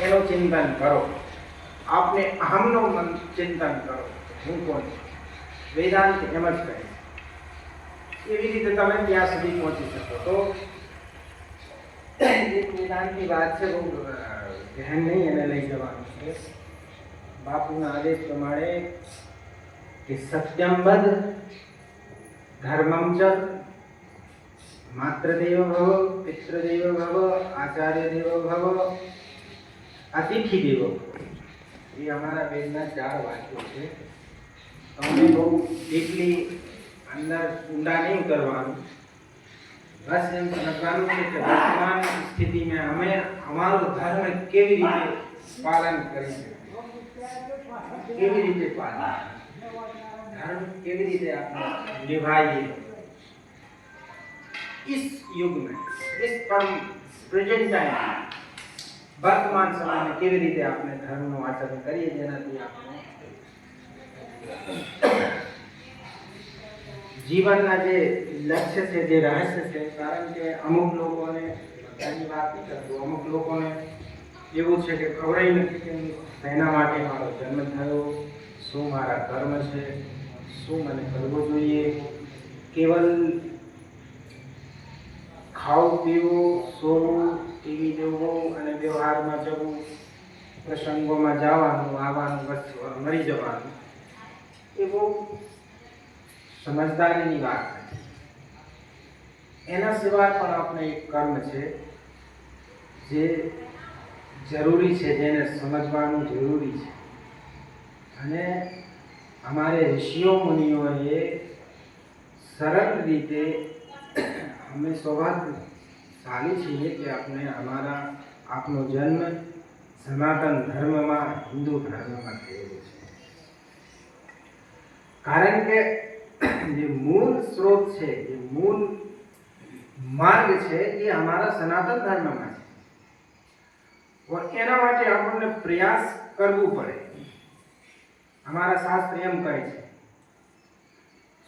એનું ચિંતન કરો આપને અહમનો મન ચિંતન કરો હું કોણ છું વેદાંત એમ જ કહે છે એવી રીતે તમે ત્યાં સુધી પહોંચી શકો તો એક વેદાંતની વાત છે બહુ અ, ધ્યાન નહીં એને લઈ જવાનું છે બાપુના આદેશ પ્રમાણે કે સત્યમ વદ ધર્મમ ચ માતૃદેવ ભવ પિતૃદેવ ભવ આચાર્ય દેવ ભવ અતિથિ દેવ ભવ એ અમારા વેદના ચાર વાક્યો છે તમને બહુ ડીપલી અંદર ઊંડા નહીં ઉતરવાનું બસ એમ સમજવાનું છે કે વર્તમાન સ્થિતિમાં અમે અમારો ધર્મ કેવી રીતે પાલન કરી શકીએ કેવી રીતે પાલન धर्म केवी રીતે આપણે નિભાઈએ इस युग में इस परम प्रेजेंट टाइम વર્તમાન સમયમાં કેવી રીતે આપણે ધર્મનું આચરણ કરીએ જેનાથી આપણે જીવનના જે લક્ષ્ય છે, જે રહસ્ય છે, કારણ કે અમુક લોકોને, બધાની વાત નહીં કરતું, અમુક લોકોને એવું છે કે ખવડાઈ નથી કે શેના માટે મારો જન્મ થયો, શું મારા કર્મ છે, શું મને કરવું જોઈએ? કેવલ ખાવું પીવું, સોવું, ટીવી જોવું અને વ્યવહારમાં જવું, પ્રસંગોમાં જવાનું, આવવાનું, બસ મરી જવાનું, એ બહુ સમજદારીની વાત નથી એના સિવાય પણ આપણે એક કર્મ છે જે જરૂરી છે, જેને સમજવાનું જરૂરી છે. અને અમારે ઋષિઓ, મુનિઓએ સરળ રીતે અમે સૌભાગ્યશાળી છીએ કે આપણે અમારા આપનો જન્મ સનાતન ધર્મમાં હિન્દુ ધર્મમાં થયેલો છે. કારણ કે જે મૂળ સ્ત્રોત છે, જે મૂળ માર્ગ છે, એ અમારા સનાતન ધર્મમાં છે. એના માટે આપણને પ્રયાસ કરવું પડે. અમારા શાસ્ત્ર એમ કહે છે.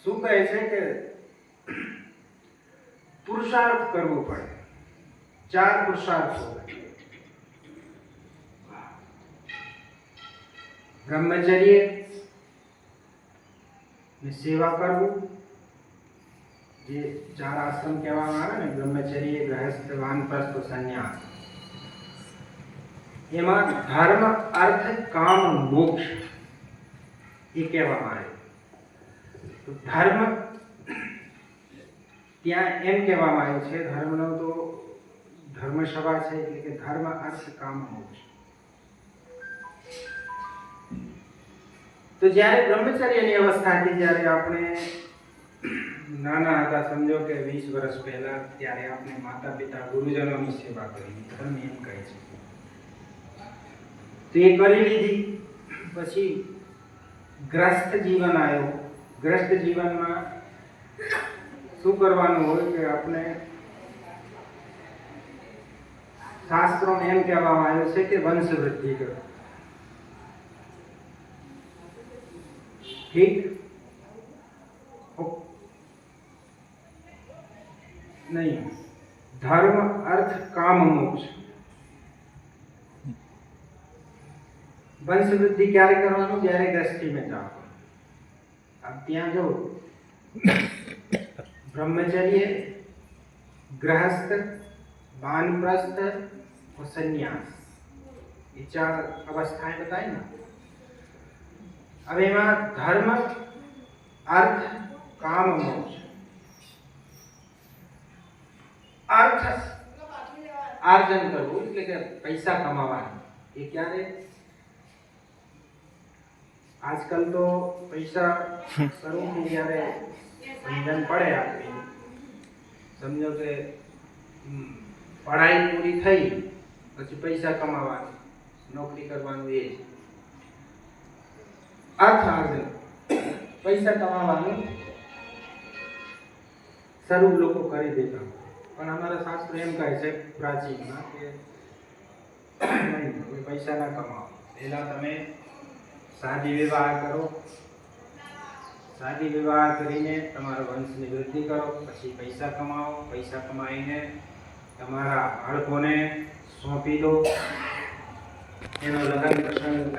શું કહે છે કે પુરુષાર્થ કરવો પડે ચાર પુરુષાર્થો બ્રહ્મચર્ય ને સેવા કરવું જે ચાર આશ્રમ કહેવામાં આવે ને બ્રહ્મચર્ય ગૃહસ્થ વાનપ્રસ્થ સંન્યાસ એમાં ધર્મ અર્થ કામ મોક્ષ એ કહેવામાં આવે તો ધર્મ ત્યાં એમ કહેવામાં આવ્યું છે, ધર્મનો તો ધર્મસભા છે એટલે કે ધર્મ અર્થ કામ મોક્ષ તો જ્યારે બ્રહ્મચર્યની અવસ્થા હતી જ્યારે આપણે નાના હતા, સમજો કે વીસ વર્ષ પહેલા ત્યારે આપણે માતા પિતા ગુરુજનોની સેવા કરી. ધર્મ એમ કહે છે. તો એ કરી લીધી. પછી ગ્રસ્ત જીવન આવ્યું. ગ્રસ્ત જીવનમાં શું કરવાનું હોય કે આપણે શાસ્ત્રોમાં એમ કહેવામાં આવ્યું છે કે વંશ વૃદ્ધિ કરો ઠીક ઓ- નહીં ધર્મ અર્થ કામ મોક્ષ વંશ વૃદ્ધિ ક્યારે કરવાનું જ્યારે ગ્રસ્તીમાં જાઓ अब ત્યાં જો ब्रह्मचर्य गृहस्थ वानप्रस्थ और संन्यास। ये चार अवस्थाएँ बताए ना। अब यहाँ धर्म अर्थ काम मोक्ष। अर्थ अर्जन करो लेकिन पैसा कमावा है? ये क्या है? आजकल तो पैसा करो के में સમજણ પડે આપણી. સમજો કે પઢાઈ પૂરી થઈ, પછી પૈસા કમાવાનું, નોકરી કરવાનું એ અર્થ પૈસા કમાવાનું શરૂ લોકો કરી દેતા. પણ અમારા શાસ્ત્ર એમ કહે છે પ્રાચીનમાં કે પૈસા ના કમાવો. પહેલા તમે સાદી વિવાહ કરો શાદી વિવાહ કરીને તમારા વંશની વૃદ્ધિ કરો, પછી પૈસા કમાવો, પૈસા કમાઈને તમારા બાળકોને સોંપી દો. એનો લગ્ન પ્રસંગ